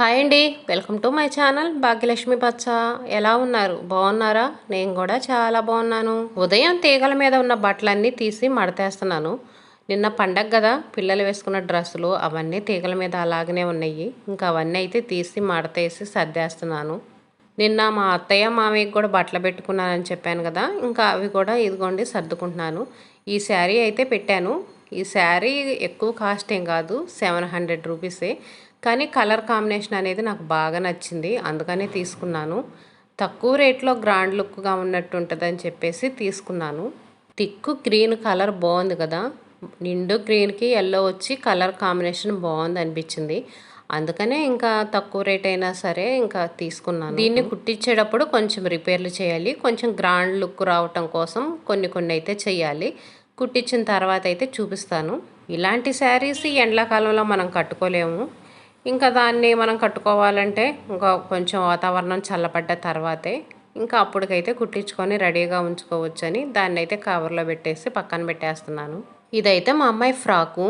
Hi అండి. Welcome to my channel Bhagyalakshmi పచ్చ ఎలా ఉన్నారు? బాగున్నారా? నేను కూడా చాలా బాగున్నాను. ఉదయం తీగల మీద ఉన్న బట్టలన్నీ తీసి మడతేస్తున్నాను. నిన్న పండగ కదా పిల్లలు వేసుకున్న డ్రెస్సులు అవన్నీ తీగల మీద అలాగనే ఉన్నాయి. ఇంకా అవన్నీ అయితే తీసి మడతేసి సర్దేస్తున్నాను. నిన్న మా అత్తయ్య మామయ్యకి కూడా బట్టలు పెట్టుకున్నానని చెప్పాను కదా ఇంకా అవి కూడా ఇదిగోండి సర్దుకుంటున్నాను. ఈ శారీ అయితే పెట్టాను. ఈ శారీ ఎక్కువ కాస్ట్ ఏం కాదు సెవెన్ హండ్రెడ్ రూపీసే. కానీ కలర్ కాంబినేషన్ అనేది నాకు బాగా నచ్చింది. అందుకనే తీసుకున్నాను. తక్కువ రేట్లో గ్రాండ్ లుక్గా ఉన్నట్టు ఉంటుందని చెప్పేసి తీసుకున్నాను. థిక్ గ్రీన్ కలర్ బాగుంది కదా. నిండు గ్రీన్కి ఎల్లో వచ్చి కలర్ కాంబినేషన్ బాగుంది అనిపించింది. అందుకనే ఇంకా తక్కువ రేట్ అయినా సరే ఇంకా తీసుకున్నాను. దీన్ని కుట్టించేటప్పుడు కొంచెం రిపేర్లు చేయాలి. కొంచెం గ్రాండ్ లుక్ రావటం కోసం కొన్ని కొన్ని అయితే చేయాలి. కుట్టించిన తర్వాత అయితే చూపిస్తాను. ఇలాంటి శారీస్ ఈ ఎండాకాలంలో మనం కట్టుకోలేము. ఇంకా దాన్ని మనం కట్టుకోవాలంటే ఇంకా కొంచెం వాతావరణం చల్లబడ్డ తర్వాతే ఇంకా అప్పటికైతే కుట్టించుకొని రెడీగా ఉంచుకోవచ్చని దాన్ని అయితే కవర్లో పెట్టేసి పక్కన పెట్టేస్తున్నాను. ఇదైతే మా అమ్మాయి ఫ్రాకు.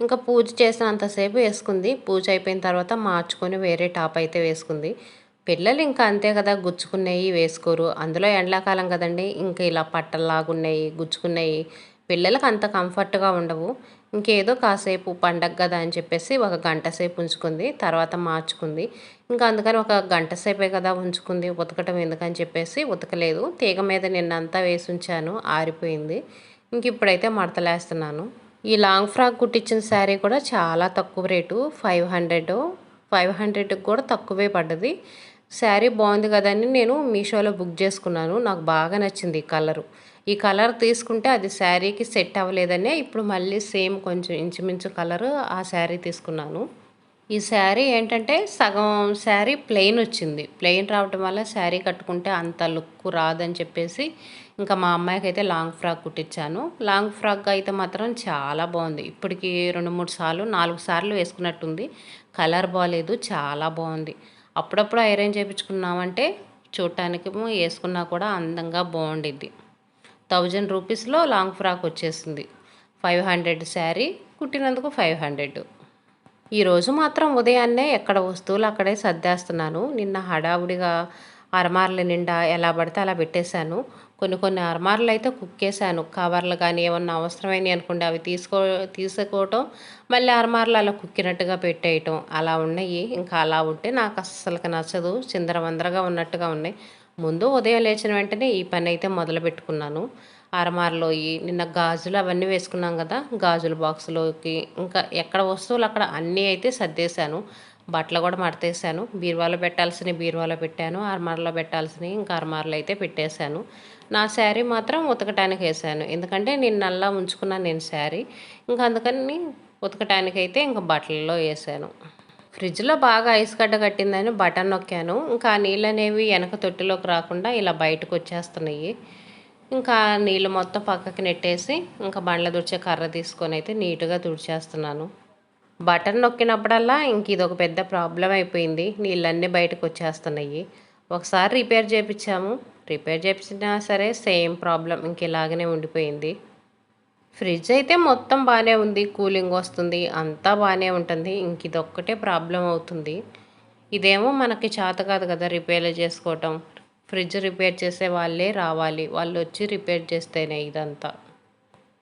ఇంకా పూజ చేసినంతసేపు వేసుకుంది. పూజ అయిపోయిన తర్వాత మార్చుకొని వేరే టాప్ అయితే వేసుకుంది. పిల్లలు ఇంకా అంతే కదా గుచ్చుకున్నాయి వేసుకోరు. అందులో ఎండాకాలం కదండి ఇంకా ఇలా పట్టల్లాగున్నాయి గుచ్చుకున్నాయి. పిల్లలకు అంత కంఫర్ట్గా ఉండవు. ఇంకేదో కాసేపు పండగ కదా అని చెప్పేసి ఒక గంట సేపు ఉంచుకుంది. తర్వాత మార్చుకుంది. ఇంకా అందుకని ఒక గంట సేపే కదా ఉంచుకుంది. ఉతకటం ఎందుకని చెప్పేసి ఉతకలేదు. తీగ మీద నిన్నంతా వేసి ఉంచాను. ఆరిపోయింది. ఇంక ఇప్పుడైతే మడతలేస్తున్నాను. ఈ లాంగ్ ఫ్రాక్ కుట్టించిన శారీ కూడా చాలా తక్కువ రేటు. ఫైవ్ హండ్రెడ్ ఫైవ్ హండ్రెడ్కి కూడా తక్కువే పడ్డది. శారీ బాగుంది కదని నేను మీషోలో బుక్ చేసుకున్నాను. నాకు బాగా నచ్చింది ఈ కలరు. ఈ కలర్ తీసుకుంటే అది శారీకి సెట్ అవ్వలేదనే ఇప్పుడు మళ్ళీ సేమ్ కొంచెం ఇంచుమించు కలర్ ఆ శారీ తీసుకున్నాను. ఈ శారీ ఏంటంటే సగం శారీ ప్లెయిన్ వచ్చింది. ప్లెయిన్ రావటం వల్ల శారీ కట్టుకుంటే అంత లుక్ రాదని చెప్పేసి ఇంకా మా అమ్మాయికి అయితే లాంగ్ ఫ్రాక్ కుట్టించాను లాంగ్ ఫ్రాక్ అయితే మాత్రం చాలా బాగుంది. ఇప్పటికి రెండు మూడు సార్లు నాలుగు సార్లు వేసుకున్నట్టుంది. కలర్ బాగాలేదు చాలా బాగుంది. అప్పుడప్పుడు ఐరన్ చేయించుకున్నామంటే చూడటానికి వేసుకున్నా కూడా అందంగా బాగుండిద్ది. థౌజండ్ రూపీస్లో లాంగ్ ఫ్రాక్ వచ్చేసింది. ఫైవ్ హండ్రెడ్ శారీ కుట్టినందుకు ఫైవ్ హండ్రెడ్. ఈరోజు మాత్రం ఉదయాన్నే ఎక్కడ వస్తువులు అక్కడే సర్దేస్తున్నాను. నిన్న హడావుడిగా అరమార్ల నిండా ఎలా పడితే అలా పెట్టేశాను. కొన్ని కొన్ని అరమార్లు అయితే కుక్కేశాను కవర్లు కానీ ఏమన్నా అవసరమైనవి అనుకోండి అవి తీసుకో తీసుకోవటం మళ్ళీ అరమార్లు అలా కుక్కినట్టుగా పెట్టేయటం అలా ఉన్నాయి. ఇంకా అలా ఉంటే నాకు అస్సలకి నచ్చదు. చిందరవందరగా ఉన్నట్టుగా ఉన్నాయి. ముందు ఉదయం లేచిన వెంటనే ఈ పని అయితే మొదలు పెట్టుకున్నాను. అరమారలో నిన్న గాజులు అవన్నీ వేసుకున్నాం కదా గాజుల బాక్సులోకి ఇంకా ఎక్కడ వస్తువులు అక్కడ అన్నీ అయితే సర్దేశాను. బట్టలు కూడా మడతేసాను బీరువాలో పెట్టాల్సిన బీరువాలో పెట్టాను. అరమారలో పెట్టాల్సినవి ఇంకా అరమారలో అయితే పెట్టేశాను. నా శారీ మాత్రం ఉతకటానికి వేసాను ఎందుకంటే నేను నల్లా ఉంచుకున్నాను నేను శారీ. ఇంకా అందుకని ఉతకటానికి అయితే ఇంకా బట్టలలో వేసాను ఫ్రిడ్జ్లో బాగా ఐస్ గడ్డ కట్టిందని బటన్ నొక్కాను. ఇంకా ఆ నీళ్ళు అనేవి వెనక తొట్టిలోకి రాకుండా ఇలా బయటకు వచ్చేస్తున్నాయి ఇంకా నీళ్ళు మొత్తం పక్కకి నెట్టేసి ఇంకా బండ్ల తుడిచే కర్ర తీసుకొని అయితే నీట్గా తుడిచేస్తున్నాను. బటన్ నొక్కినప్పుడల్లా ఇంక ఇది ఒక పెద్ద ప్రాబ్లం అయిపోయింది. నీళ్ళన్నీ బయటకు వచ్చేస్తున్నాయి ఒకసారి రిపేర్ చేయించాము రిపేర్ చేయించినా సరే సేమ్ ప్రాబ్లం ఇంక ఇలాగనే ఉండిపోయింది. ఫ్రిడ్జ్ అయితే మొత్తం బాగానే ఉంది కూలింగ్ వస్తుంది అంతా బాగానే ఉంటుంది. ఇంక ఇదొక్కటే ప్రాబ్లం అవుతుంది. ఇదేమో మనకి చేత కాదు కదా రిపేర్లు చేసుకోవటం. ఫ్రిడ్జ్ రిపేర్ చేసే వాళ్ళే రావాలి. వాళ్ళు వచ్చి రిపేర్ చేస్తేనే ఇదంతా.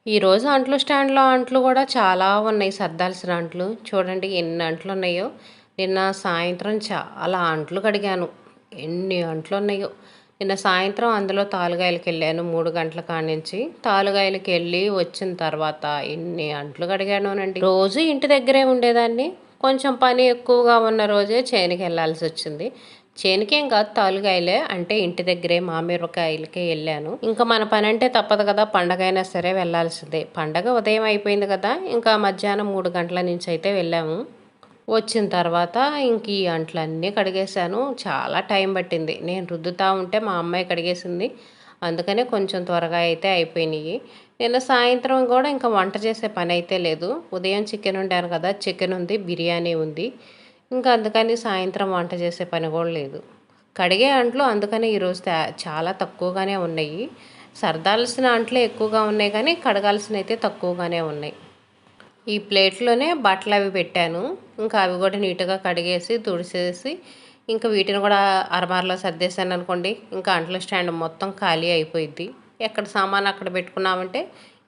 ఈరోజు అంట్లు స్టాండ్లో అంట్లు కూడా చాలా ఉన్నాయి సర్దాల్సిన అంట్లు. చూడండి ఎన్ని అంట్లు ఉన్నాయో. నిన్న సాయంత్రం చాలా అంట్లు కడిగాను. ఎన్ని అంట్లు ఉన్నాయో. నిన్న సాయంత్రం అందులో తాలుగాయలకి వెళ్ళాను మూడు గంటల కానించి. తాలుగాయలకి వెళ్ళి వచ్చిన తర్వాత ఎన్ని అంట్లు కడిగానోనండి. రోజు ఇంటి దగ్గరే ఉండేదాన్ని. కొంచెం పని ఎక్కువగా ఉన్న రోజే చేనికి వెళ్ళాల్సి వచ్చింది. చేనికేం కాదు తాలుగాయలే అంటే ఇంటి దగ్గరే మామిరకాయలకే వెళ్ళాను. ఇంకా మన పని అంటే తప్పదు కదా పండగ అయినా సరే వెళ్ళాల్సిందే. పండగ ఉదయం అయిపోయింది కదా ఇంకా మధ్యాహ్నం మూడు గంటల నుంచి అయితే వెళ్ళాము. వచ్చిన తర్వాత ఇంక ఈ అంట్లన్నీ కడిగేశాను. చాలా టైం పట్టింది. నేను రుద్దుతా ఉంటే మా అమ్మాయి కడిగేసింది. అందుకనే కొంచెం త్వరగా అయితే అయిపోయినాయి. నిన్న సాయంత్రం కూడా ఇంకా వంట చేసే పని అయితే లేదు. ఉదయం చికెన్ వండాను కదా చికెన్ ఉంది బిర్యానీ ఉంది. ఇంకా అందుకని సాయంత్రం వంట చేసే పని కూడా లేదు. కడిగే అంట్లు అందుకనే ఈరోజు చాలా తక్కువగానే ఉన్నాయి. సర్దాల్సిన అంట్లే ఎక్కువగా ఉన్నాయి కానీ కడగాల్సిన అయితే తక్కువగానే ఉన్నాయి. ఈ ప్లేట్లోనే బట్టలు అవి పెట్టాను. ఇంకా అవి కూడా నీట్గా కడిగేసి తుడిసేసి ఇంకా వీటిని కూడా అరమారలో సర్దేశాను అనుకోండి. ఇంకా అంట్ల స్టాండ్ మొత్తం ఖాళీ అయిపోయింది ఎక్కడ సామాన్ అక్కడ పెట్టుకున్నామంటే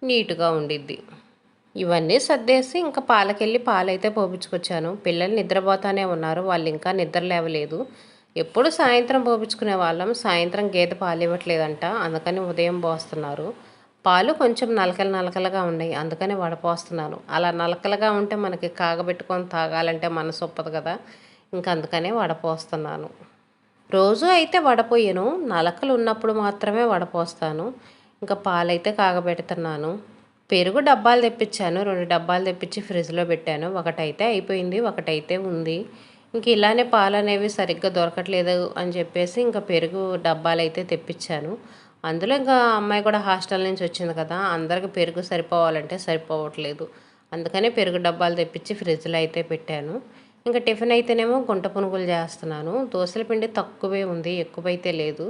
నీట్గా ఉండిద్ది. ఇవన్నీ సర్దేసి ఇంకా పాలకెళ్ళి పాలైతే పోపించుకొచ్చాను. పిల్లలు నిద్రపోతానే ఉన్నారు. వాళ్ళు ఇంకా నిద్ర లేవలేదు. ఎప్పుడు సాయంత్రం పోపించుకునే వాళ్ళం. సాయంత్రం గేదె పాలు ఇవ్వట్లేదంట. అందుకని ఉదయం పోస్తున్నారు. పాలు కొంచెం నలకలు నలకలుగా ఉన్నాయి. అందుకని వడపోస్తున్నాను. అలా నలకలుగా ఉంటే మనకి కాగబెట్టుకొని తాగాలంటే మనసు ఒప్పదు కదా. ఇంకా అందుకనే వడపోస్తున్నాను. రోజు అయితే వడపోయాను. నలకలు ఉన్నప్పుడు మాత్రమే వడపోస్తాను. ఇంకా పాలైతే కాగబెడుతున్నాను. పెరుగు డబ్బాలు తెప్పించాను. రెండు డబ్బాలు తెప్పించి ఫ్రిడ్జ్లో పెట్టాను. ఒకటైతే అయిపోయింది. ఒకటైతే ఉంది. ఇంక ఇలానే పాలు అనేవి సరిగ్గా దొరకట్లేదు అని చెప్పేసి ఇంకా పెరుగు డబ్బాలు అయితే తెప్పించాను. అందులో ఇంకా అమ్మాయి కూడా హాస్టల్ నుంచి వచ్చింది కదా అందరికి పెరుగు సరిపోవాలంటే సరిపోవట్లేదు. అందుకనే పెరుగు డబ్బాలు తెప్పించి ఫ్రిడ్జ్లో అయితే పెట్టాను. ఇంకా టిఫిన్ అయితేనేమో గుంట పునుగులు చేస్తున్నాను. దోశల పిండి తక్కువే ఉంది ఎక్కువైతే లేదు.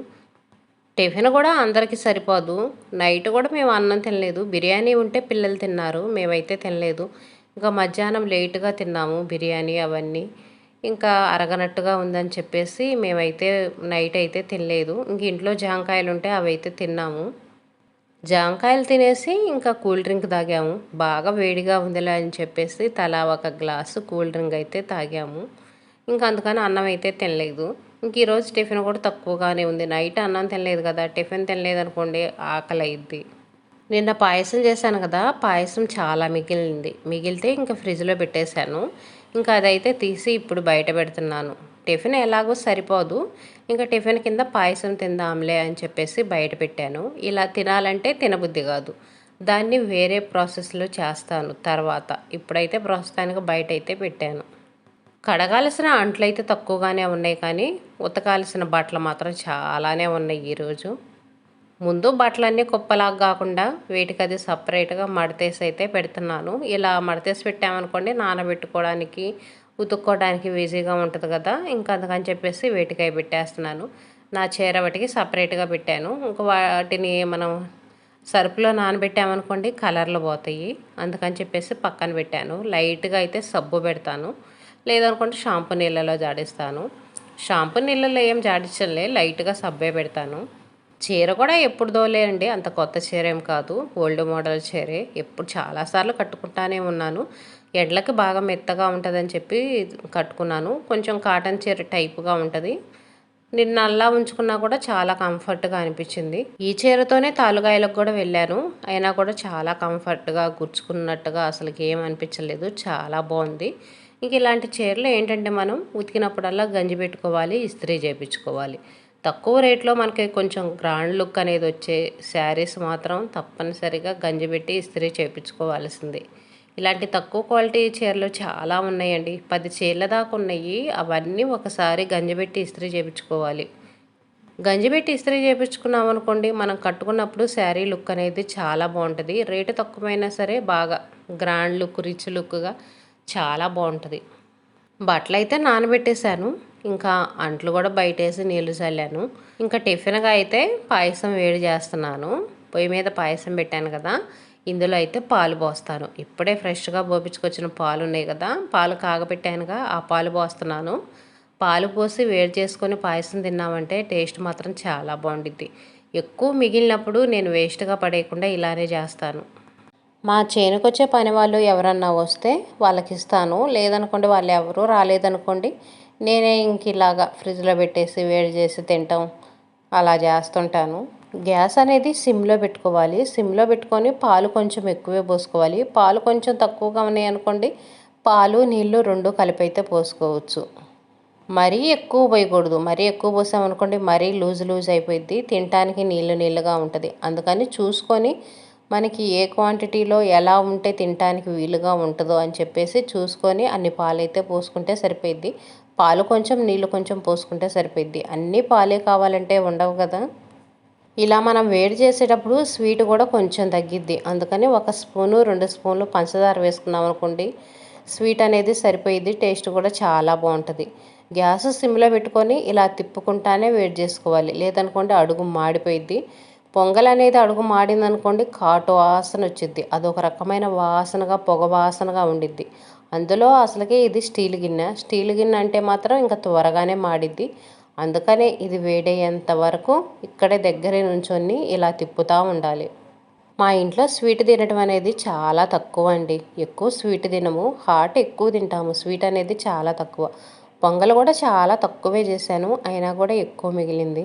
టిఫిన్ కూడా అందరికీ సరిపోదు. నైట్ కూడా మేము అన్నం తినలేదు. బిర్యానీ ఉంటే పిల్లలు తిన్నారు మేమైతే తినలేదు. ఇంకా మధ్యాహ్నం లేటుగా తిన్నాము బిర్యానీ అవన్నీ. ఇంకా అరగనట్టుగా ఉందని చెప్పేసి మేమైతే నైట్ అయితే తినలేదు. ఇంక ఇంట్లో జాంకాయలు ఉంటే అవి అయితే తిన్నాము. జాంకాయలు తినేసి ఇంకా కూల్ డ్రింక్ తాగాము. బాగా వేడిగా ఉందిలే అని చెప్పేసి తలా ఒక గ్లాసు కూల్ డ్రింక్ అయితే తాగాము. ఇంకా అందుకని అన్నం అయితే తినలేదు. ఇంక ఈరోజు టిఫిన్ కూడా తక్కువగానే ఉంది. నైట్ అన్నం తినలేదు కదా టిఫిన్ తినలేదు అనుకోండి ఆకలి అయింది నిన్న పాయసం చేశాను కదా పాయసం చాలా మిగిలింది. మిగిలితే ఇంకా ఫ్రిడ్జ్లో పెట్టేశాను. ఇంకా అదైతే తీసి ఇప్పుడు బయట పెడుతున్నాను. టిఫిన్ ఎలాగో సరిపోదు. ఇంకా టిఫిన్ కింద పాయసం తిందాంలే అని చెప్పేసి బయట పెట్టాను. ఇలా తినాలంటే తినబుద్ధి కాదు. దాన్ని వేరే ప్రాసెస్లో చేస్తాను తర్వాత. ఇప్పుడైతే ప్రస్తుతానికి బయట అయితే పెట్టాను. కడగాల్సిన అంట్లు అయితే తక్కువగానే ఉన్నాయి కానీ ఉతకాల్సిన బట్టలు మాత్రం చాలానే ఉన్నాయి ఈరోజు. ముందు బట్టలన్నీ కుప్పలాగా కాకుండా వీటికి అది సపరేట్గా మడతేసి అయితే పెడుతున్నాను. ఇలా మడతేసి పెట్టామనుకోండి నానబెట్టుకోవడానికి ఉతుక్కోవడానికి ఈజీగా ఉంటుంది కదా. ఇంకా అందుకని చెప్పేసి వేటికాయ పెట్టేస్తున్నాను. నా చీర వాటికి సపరేట్గా పెట్టాను. ఇంకా వాటిని మనం సరుపులో నానబెట్టామనుకోండి కలర్లు పోతాయి. అందుకని చెప్పేసి పక్కన పెట్టాను. లైట్గా అయితే సబ్బు పెడతాను. లేదనుకుంటే షాంపూ నీళ్ళలో జాడిస్తాను. షాంపూ నీళ్ళలో ఏం జాడించలే లైట్గా సబ్బే పెడతాను. చీర కూడా ఎప్పుడు దోలే అండి. అంత కొత్త చీర ఏం కాదు. ఓల్డ్ మోడల్ చీరే. ఎప్పుడు చాలాసార్లు కట్టుకుంటానే ఉన్నాను. ఎడ్లకి బాగా మెత్తగా ఉంటుందని చెప్పి కట్టుకున్నాను. కొంచెం కాటన్ చీర టైప్గా ఉంటుంది. నిన్న అల్లా ఉంచుకున్నా కూడా చాలా కంఫర్ట్గా అనిపించింది. ఈ చీరతోనే తాలుగాయలకు కూడా వెళ్ళాను. అయినా కూడా చాలా కంఫర్ట్గా గుర్చుకున్నట్టుగా అసలు ఏం అనిపించలేదు. చాలా బాగుంది. ఇంక ఇలాంటి చీరలు ఏంటంటే మనం ఉతికినప్పుడల్లా గంజి పెట్టుకోవాలి ఇస్త్రీ చేయించుకోవాలి తక్కువ రేట్లో మనకి కొంచెం గ్రాండ్ లుక్ అనేది వచ్చే శారీస్ మాత్రం తప్పనిసరిగా గంజి పెట్టి ఇస్త్రీ చేయించుకోవాల్సింది ఇలాంటి తక్కువ క్వాలిటీ చీరలు చాలా ఉన్నాయండి. పది చీరల దాకా ఉన్నాయి. అవన్నీ ఒకసారి గంజిపెట్టి ఇస్త్రీ చేయించుకోవాలి గంజిపెట్టి ఇస్త్రీ చేయించుకున్నాం అనుకోండి మనం కట్టుకున్నప్పుడు శారీ లుక్ అనేది చాలా బాగుంటుంది. రేటు తక్కువైనా సరే బాగా గ్రాండ్ లుక్ రిచ్ లుక్గా చాలా బాగుంటుంది. బట్టలు అయితే నానబెట్టేశాను. ఇంకా అంట్లు కూడా బయటేసి నీళ్ళు చల్లాను. ఇంకా టిఫిన్గా అయితే పాయసం వేడి చేస్తున్నాను. పొయ్యి మీద పాయసం పెట్టాను కదా ఇందులో అయితే పాలు పోస్తాను. ఇప్పుడే ఫ్రెష్గా పోపించుకొచ్చిన పాలు ఉన్నాయి కదా పాలు కాగబెట్టానుగా ఆ పాలు పోస్తున్నాను. పాలు పోసి వేడి చేసుకొని పాయసం తిన్నామంటే టేస్ట్ మాత్రం చాలా బాగుండిద్ది. ఎక్కువ మిగిలినప్పుడు నేను వేస్ట్గా పడేయకుండా ఇలానే చేస్తాను. మా చేనుకొచ్చే పని వాళ్ళు ఎవరన్నా వస్తే వాళ్ళకి ఇస్తాను లేదనుకోండి వాళ్ళు ఎవరూ రాలేదనుకోండి నేనే ఇంక ఇలాగా ఫ్రిడ్జ్లో పెట్టేసి వేడి చేసి తింటాం. అలా చేస్తుంటాను. గ్యాస్ అనేది సిమ్లో పెట్టుకోవాలి. సిమ్లో పెట్టుకొని పాలు కొంచెం ఎక్కువే పోసుకోవాలి. పాలు కొంచెం తక్కువగా ఉన్నాయి అనుకోండి పాలు నీళ్ళు రెండు కలిపి అయితే పోసుకోవచ్చు. మరీ ఎక్కువ పోయకూడదు. మరీ ఎక్కువ పోసామనుకోండి మరీ లూజ్ లూజ్ అయిపోయింది తినటానికి నీళ్ళు నీళ్ళుగా ఉంటుంది. అందుకని చూసుకొని మనకి ఏ క్వాంటిటీలో ఎలా ఉంటే తినటానికి వీలుగా ఉంటుందో అని చెప్పేసి చూసుకొని అన్ని పాలైతే పోసుకుంటే సరిపోయిద్ది. పాలు కొంచెం నీళ్ళు కొంచెం పోసుకుంటే సరిపోయిద్ది. అన్నీ పాలే కావాలంటే ఉండవు కదా. ఇలా మనం వేడి చేసేటప్పుడు స్వీట్ కూడా కొంచెం తగ్గిద్ది. అందుకని ఒక స్పూను రెండు స్పూన్లు పంచదార వేసుకున్నాం అనుకోండి స్వీట్ అనేది సరిపోయిద్ది టేస్ట్ కూడా చాలా బాగుంటుంది. గ్యాస్ సిమ్లో పెట్టుకొని ఇలా తిప్పుకుంటానే వేడి చేసుకోవాలి. లేదనుకోండి అడుగు మాడిపోయిద్ది. పొంగల్ అనేది అడుగు మాడిందనుకోండి కాటు వాసన వచ్చిద్ది. అదొక రకమైన వాసనగా పొగ వాసనగా ఉండిద్ది. అందులో అసలుకే ఇది స్టీల్ గిన్నె. స్టీల్ గిన్నె అంటే మాత్రం ఇంకా త్వరగానే మాడిద్ది. అందుకనే ఇది వేడయ్యేంత వరకు ఇక్కడే దగ్గరే నుంచొని ఇలా తిప్పుతూ ఉండాలి. మా ఇంట్లో స్వీట్ తినడం అనేది చాలా తక్కువ అండి. ఎక్కువ స్వీట్ తినము. హాట్ ఎక్కువ తింటాము. స్వీట్ అనేది చాలా తక్కువ. పొంగల్ కూడా చాలా తక్కువే చేశాను. అయినా కూడా ఎక్కువ మిగిలింది.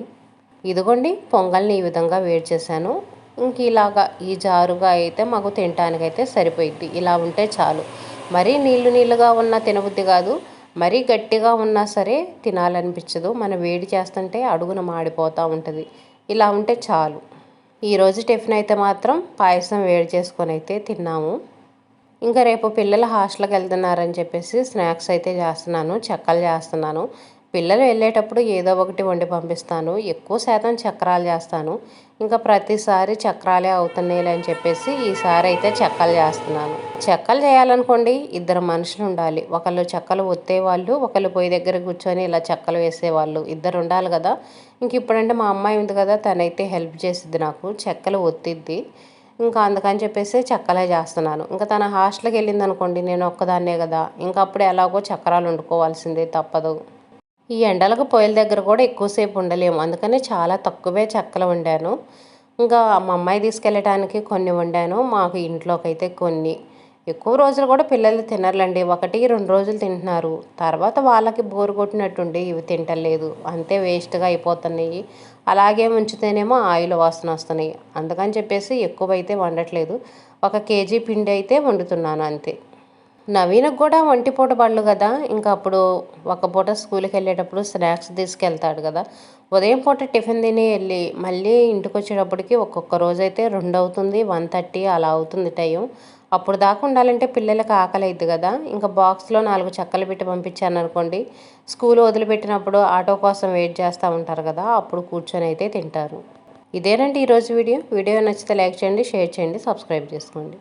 ఇదిగోండి పొంగల్ని ఈ విధంగా వేడి చేశాను. ఇంక ఇలాగా ఈ జారుగా అయితే మాకు తినటానికైతే సరిపోయిద్ది. ఇలా ఉంటే చాలు. మరీ నీళ్ళు నీళ్ళుగా ఉన్న తినబుద్ధి కాదు. మరీ గట్టిగా ఉన్నా సరే తినాలనిపించదు. మనం వేడి చేస్తుంటే అడుగున మాడిపోతూ ఉంటుంది. ఇలా ఉంటే చాలు. ఈరోజు టిఫిన్ అయితే మాత్రం పాయసం వేడి చేసుకొని అయితే తిన్నాము. ఇంకా రేపు పిల్లలు హాస్టల్కి వెళ్తున్నారని చెప్పేసి స్నాక్స్ అయితే చేస్తున్నాను. చెక్కలు చేస్తున్నాను. పిల్లలు వెళ్ళేటప్పుడు ఏదో ఒకటి వండి పంపిస్తాను ఎక్కువ శాతం చక్రాలు చేస్తాను. ఇంకా ప్రతిసారి చక్రాలే అవుతున్నాయి అని చెప్పేసి ఈసారి అయితే చెక్కలు చేస్తున్నాను. చెక్కలు చేయాలనుకోండి ఇద్దరు మనుషులు ఉండాలి. ఒకళ్ళు చెక్కలు ఒత్తేవాళ్ళు ఒకళ్ళు పొయ్యి దగ్గర కూర్చొని ఇలా చెక్కలు వేసేవాళ్ళు. ఇద్దరు ఉండాలి కదా. ఇంక ఇప్పుడంటే మా అమ్మాయి ఉంది కదా తనైతే హెల్ప్ చేసిద్ది నాకు. చెక్కలు ఒత్తిద్ది. ఇంకా అందుకని చెప్పేసి చెక్కలే చేస్తున్నాను. ఇంకా తన హాస్టల్కి వెళ్ళింది అనుకోండి నేను ఒక్కదాన్నే కదా. ఇంకా అప్పుడు ఎలాగో చక్రాలు వండుకోవాల్సిందే తప్పదు. ఈ ఎండలకు పొయ్యిల దగ్గర కూడా ఎక్కువసేపు ఉండలేము. అందుకని చాలా తక్కువే చెక్కలు వండాను. ఇంకా మా అమ్మాయి తీసుకెళ్ళటానికి కొన్ని వండాను. మాకు ఇంట్లోకి అయితే కొన్ని. ఎక్కువ రోజులు కూడా పిల్లలు తినర్లండి. ఒకటి రెండు రోజులు తింటున్నారు. తర్వాత వాళ్ళకి బోరు కొట్టినట్టుండి ఇవి తింటలేదు. అంతే వేస్ట్గా అయిపోతున్నాయి. అలాగే ఉంచితేనేమో ఆయిల్ వాసన వస్తున్నాయి. అందుకని చెప్పేసి ఎక్కువ అయితే వండట్లేదు. ఒక కేజీ పిండి అయితే వండుతున్నాను అంతే. నవీనకు కూడా ఒంటిపూట బళ్ళు కదా. ఇంకా అప్పుడు ఒక పూట స్కూల్కి వెళ్ళేటప్పుడు స్నాక్స్ తీసుకెళ్తాడు కదా. ఉదయం పూట టిఫిన్ తిని వెళ్ళి మళ్ళీ ఇంటికి వచ్చేటప్పటికి ఒక్కొక్క రోజు అయితే రెండు అవుతుంది వన్ థర్టీ అలా అవుతుంది టైం. అప్పుడు దాకా ఉండాలంటే పిల్లలకి ఆకలి అవుతుంది కదా. ఇంకా బాక్స్లో నాలుగు చెక్కలు పెట్టి పంపించాను అనుకోండి. స్కూల్ వదిలిపెట్టినప్పుడు ఆటో కోసం వెయిట్ చేస్తూ ఉంటారు కదా. అప్పుడు కూర్చొని అయితే తింటారు. ఇదేనండి ఈరోజు వీడియో. వీడియో నచ్చితే లైక్ చేయండి షేర్ చేయండి సబ్స్క్రైబ్ చేసుకోండి.